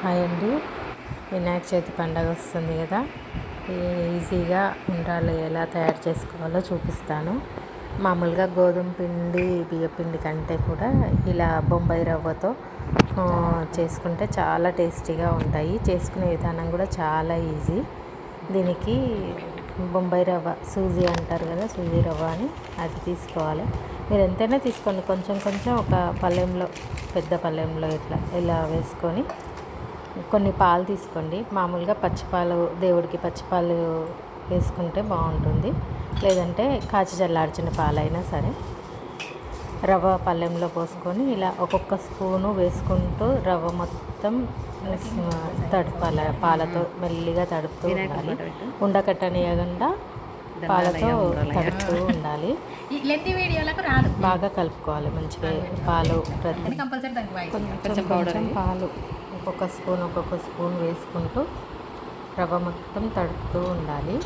Hi అండి. వినాయక చవితి పండగ వస్తుంది కదా. ఈజీగా ఉండ్రాలు ఎలా తయారు చేసుకోవాలో చూపిస్తాను. మామూలుగా గోధుమ పిండి బియ్య పిండి కంటే కూడా ఇలా బొంబాయి రవ్వతో చేసుకుంటే చాలా టేస్టీగా ఉంటాయి. చేసుకునే విధానం కూడా చాలా ఈజీ. దీనికి బొంబాయి రవ్వ సూజీ అంటారు కదా సూజీ రవ్వ అని అది తీసుకోవాలి. మీరు ఎంతైనా తీసుకోండి. కొంచెం కొంచెం ఒక పళ్ళెంలో పెద్ద పళ్ళెంలో ఇట్లా ఇలా వేసుకొని కొన్ని పాలు తీసుకోండి. మామూలుగా పచ్చిపాలు దేవుడికి పచ్చిపాలు వేసుకుంటే బాగుంటుంది. లేదంటే కాచి చల్లార్చిన పాలైనా సరే. రవ్వ పళ్ళెంలో పోసుకొని ఇలా ఒక్కొక్క స్పూను వేసుకుంటూ రవ్వ మొత్తం తడపాల పాలతో మెల్లిగా తడుపుతూ ఉండాలి. ఉండకట్టనియకుండా పాలతో తడుపుతూ ఉండాలి. బాగా కలుపుకోవాలి మంచిగా పాలు కొంచెం పాలు. ఒక్కొక్క స్పూన్ ఒక్కొక్క స్పూన్ వేసుకుంటూ రవ్వ మొత్తం తడుపుతూ ఉండాలి.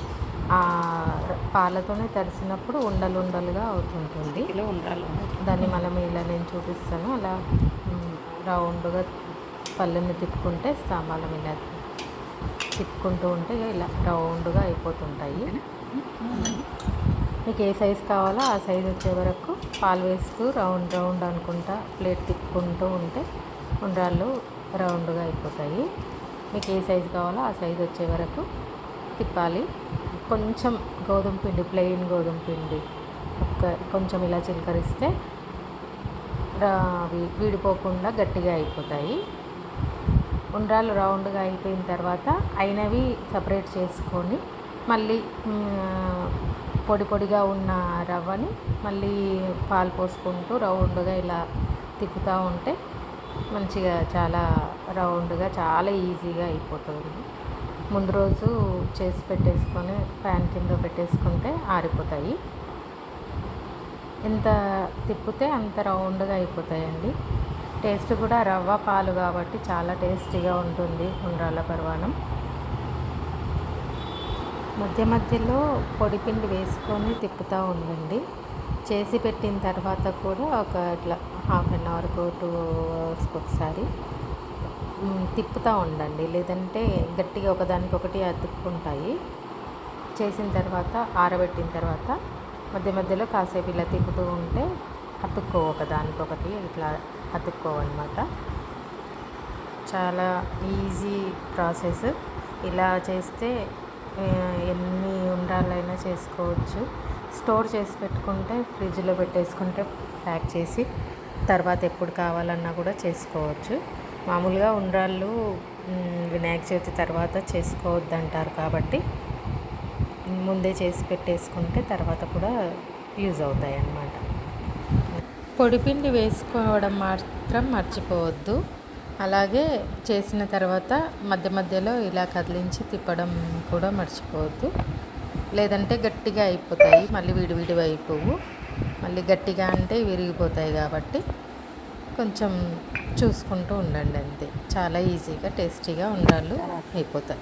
పాలతోనే తడిసినప్పుడు ఉండలు ఉండలుగా అవుతుంటుంది. దాన్ని మనం ఇలా నేను చూపిస్తాను. అలా రౌండ్గా పళ్ళెని తిప్పుకుంటే సామాలం ఇలా తిప్పుకుంటూ ఉంటే ఇలా రౌండ్గా అయిపోతుంటాయి. మీకు ఏ సైజు కావాలో ఆ సైజు వచ్చే వరకు పాలు వేస్తూ రౌండ్ రౌండ్ అనుకుంటా ప్లేట్ తిప్పుకుంటూ ఉంటే ఉండ్రాళ్ళు రౌండ్గా అయిపోతాయి. మీకు ఏ సైజు కావాలో ఆ సైజు వచ్చే వరకు తిప్పాలి. కొంచెం గోధుమ పిండి ప్లెయిన్ గోధుమ పిండి ఒక కొంచెం ఇలా చిలకరిస్తే అవి వీడిపోకుండా గట్టిగా అయిపోతాయి. ఉండ్రాలు రౌండ్గా అయిపోయిన తర్వాత అయినవి సపరేట్ చేసుకొని మళ్ళీ పొడి పొడిగా ఉన్న రవ్వని మళ్ళీ పాలు పోసుకుంటూ రౌండ్గా ఇలా తిప్పుతూ ఉంటే మంచిగా చాలా రౌండ్గా చాలా ఈజీగా అయిపోతుంది. ముందు రోజు చేసి పెట్టేసుకొని ప్యాన్ కింద పెట్టేసుకుంటే ఆరిపోతాయి. ఎంత తిప్పితే అంత రౌండ్గా అయిపోతాయండి. టేస్ట్ కూడా రవ్వ పాలు కాబట్టి చాలా టేస్టీగా ఉంటుంది ఉండ్రాళ్ళ పర్వాణం. మధ్య మధ్యలో పొడిపిండి వేసుకొని తిప్పుతూ ఉండండి. చేసి పెట్టిన తర్వాత కూడా ఒక ఇట్లా హాఫ్ అన్ అవర్కు టూ అవర్స్కి ఒకసారి తిప్పుతూ ఉండండి. లేదంటే గట్టిగా ఒకదానికొకటి అతుక్కుంటాయి చేసిన తర్వాత ఆరబెట్టిన తర్వాత మధ్య మధ్యలో కాసేపు ఇలా తిప్పుతూ ఉంటే అతుక్కో ఒకదానికొకటి ఇట్లా అతుక్కోవన్నమాట చాలా ఈజీ ప్రాసెస్ ఇలా చేస్తే ఎన్ని ఉండాలైనా చేసుకోవచ్చు. స్టోర్ చేసి పెట్టుకుంటే ఫ్రిడ్జ్లో పెట్టేసుకుంటే ప్యాక్ చేసి తర్వాత ఎప్పుడు కావాలన్నా కూడా చేసుకోవచ్చు. మామూలుగా ఉండ్రాళ్ళు వినాయక చవితి తర్వాత చేసుకోవద్దు అంటారు కాబట్టి ముందే చేసి పెట్టేసుకుంటే తర్వాత కూడా యూజ్ అవుతాయి అన్నమాట పొడిపిండి వేసుకోవడం మాత్రం మర్చిపోవద్దు. అలాగే చేసిన తర్వాత మధ్య మధ్యలో ఇలా కదిలించి తిప్పడం కూడా మర్చిపోవద్దు. లేదంటే గట్టిగా అయిపోతాయి మళ్ళీ విడివిడివి అయిపోవు. మళ్ళీ గట్టిగా అంటే విరిగిపోతాయి కాబట్టి కొంచెం చూసుకుంటూ ఉండండి అంతే. చాలా ఈజీగా టేస్టీగా ఉండాలి అయిపోతాయి.